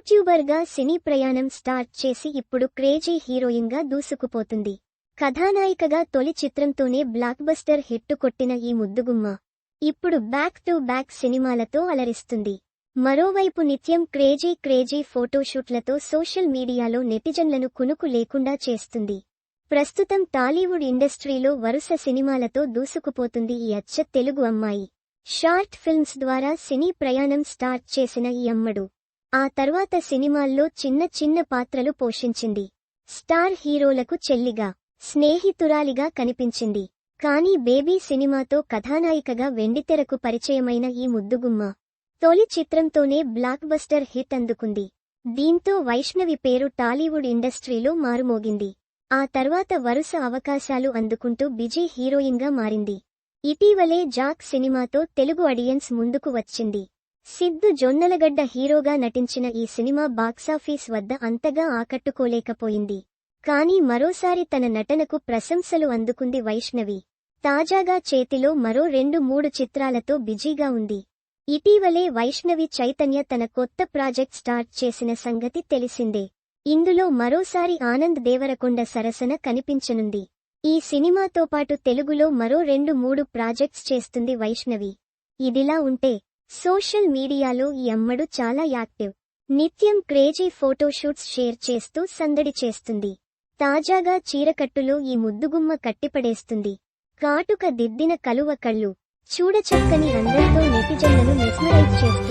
యూట్యూబర్గా సినీ ప్రయాణం స్టార్ట్ చేసి ఇప్పుడు క్రేజీ హీరోయిన్గా దూసుకుపోతుంది. కథానాయికగా తొలి చిత్రంతోనే బ్లాక్బస్టర్ హిట్టు కొట్టిన ఈ ముద్దుగుమ్మ ఇప్పుడు బ్యాక్ టు బ్యాక్ సినిమాలతో అలరిస్తుంది. మరోవైపు నిత్యం క్రేజీ క్రేజీ ఫోటోషూట్లతో సోషల్ మీడియాలో నెటిజన్లను కునుకు లేకుండా చేస్తుంది. ప్రస్తుతం టాలీవుడ్ ఇండస్ట్రీలో వరుస సినిమాలతో దూసుకుపోతుంది ఈ అచ్చ తెలుగు అమ్మాయి. షార్ట్ ఫిల్మ్స్ ద్వారా సినీ ప్రయాణం స్టార్ట్ చేసిన ఈ అమ్మడు. ఆ తర్వాత సినిమాల్లో చిన్న చిన్న పాత్రలు పోషించింది. స్టార్ హీరోలకు చెల్లిగా స్నేహితురాలిగా కనిపించింది. కానీ బేబీ సినిమాతో కథానాయికగా వెండితెరకు పరిచయమైన ఈ ముద్దుగుమ్మ తొలి చిత్రంతోనే బ్లాక్ బస్టర్ హిట్ అందుకుంది. దీంతో వైష్ణవి పేరు టాలీవుడ్ ఇండస్ట్రీలో మారుమోగింది. ఆ తర్వాత వరుస అవకాశాలు అందుకుంటూ బిజీ హీరోయిన్గా మారింది. ఇటీవలే జాక్ సినిమాతో తెలుగు ఆడియన్స్ ముందుకు వచ్చింది. సిద్ధు జొన్నలగడ్డ హీరోగా నటించిన ఈ సినిమా బాక్సాఫీస్ వద్ద అంతగా ఆకట్టుకోలేకపోయింది. కానీ మరోసారి తన నటనకు ప్రశంసలు అందుకుంది వైష్ణవి. తాజాగా చేతిలో మరో రెండు మూడు చిత్రాలతో బిజీగా ఉంది. ఇటీవలే వైష్ణవి చైతన్య తన కొత్త ప్రాజెక్ట్ స్టార్ట్ చేసిన సంగతి తెలిసిందే. ఇందులో మరోసారి ఆనంద్ దేవరకొండ సరసన కనిపించనుంది. ఈ సినిమాతో పాటు తెలుగులో మరో రెండు మూడు ప్రాజెక్ట్స్ చేస్తుంది వైష్ణవి. ఇదిలా ఉంటే సోషల్ మీడియాలో ఈ అమ్మడు చాలా యాక్టివ్. నిత్యం క్రేజీ ఫోటోషూట్స్ షేర్ చేస్తూ సందడి చేస్తుంది. తాజాగా చీరకట్టులో ఈ ముద్దుగుమ్మ కట్టిపడేస్తుంది. కాటుక దిద్దిన కలువ కళ్ళు. చూడచక్కని అందరితో నెటిజన్లను మెస్మరైజ్ చేస్తుంది.